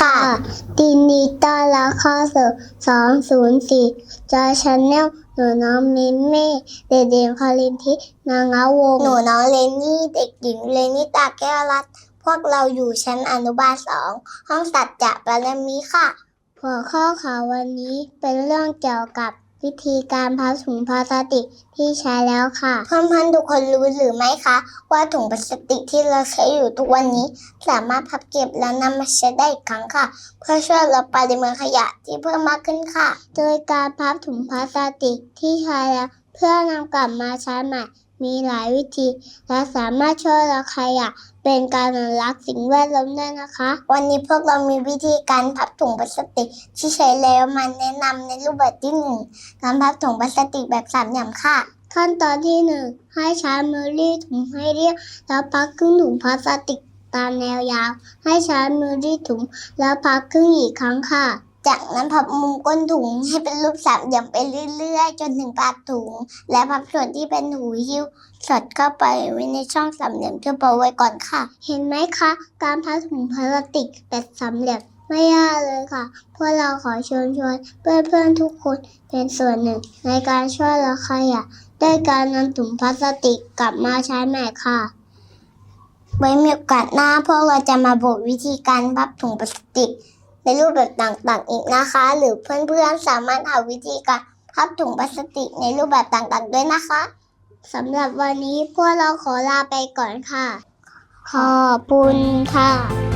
ค่ะดินดีต้อนรับเข้าสู่สองศูนย์สี่จอชาแนลหนูน้องมินเม่เด็กหญิงคารินทินางาวงศ์หนูน้องเลนนี่เด็กหญิงเลนนี่ตาแก้วรัตน์พวกเราอยู่ชั้นอนุบาลสองห้องสัจจะปรมีค่ะ หัวข้อข่าววันนี้เป็นเรื่องเกี่ยวกับ วิธีการพับถุงพลาสติกที่ใช้แล้วค่ะเพื่อนๆทุกคนรู้หรือไม่คะ ว่าถุงพลาสติกที่เราใช้อยู่ทุกวันนี้ สามารถพับเก็บแล้วนำมาใช้ได้อีกครั้งค่ะ เพื่อช่วยลดปริมาณขยะที่เพิ่มมากขึ้นค่ะ โดยการพับถุงพลาสติกที่ใช้แล้ว เพื่อนำกลับมาใช้ใหม่มีหลายวิธี และสามารถช่วยลดขยะ เป็นการอนุรักษ์สิ่งแวดล้อมด้วยนะคะ วันนี้พวกเรามีวิธีการพับถุงพลาสติกที่ใช้แล้วมาแนะนำในรูปแบบที่หนึ่งการพับถุงพลาสติกแบบสามเหลี่ยมค่ะ ขั้นตอนที่หนึ่งให้ใช้มือรีดถุงให้เรียบแล้วพับครึ่งถุงพลาสติกตามแนวยาว ให้ใช้มือรีดถุงแล้วพับครึ่งอีกครั้งค่ะ จากนั้นพับมุมก้นถุงให้เป็นรูปสามเหลี่ยมไปเรื่อยๆ จนถึงปากถุง และพับส่วนที่เป็นหูหิ้วสอดเข้าไปไว้ในช่องสามเหลี่ยมที่พอไว้ก่อนค่ะ เห็นไหมคะ การพับถุงพลาสติกแบบสามเหลี่ยมไม่ยากเลยค่ะ พวกเราขอเชิญชวนเพื่อนๆทุกคนเป็นส่วนหนึ่ง ในการช่วยลดขยะด้วยการนำถุงพลาสติกกลับมาใช้ใหม่ค่ะไว้มีโอกาสหน้าพวกเราจะมาบอกวิธีการพับถุงพลาสติก ในรูปแบบต่างๆ อีกนะคะ หรือเพื่อนๆสามารถหาวิธีการพับถุงพลาสติกในรูปแบบต่างๆ ด้วยนะคะสำหรับวันนี้พวกเราขอลาไปก่อนค่ะ ขอบคุณค่ะ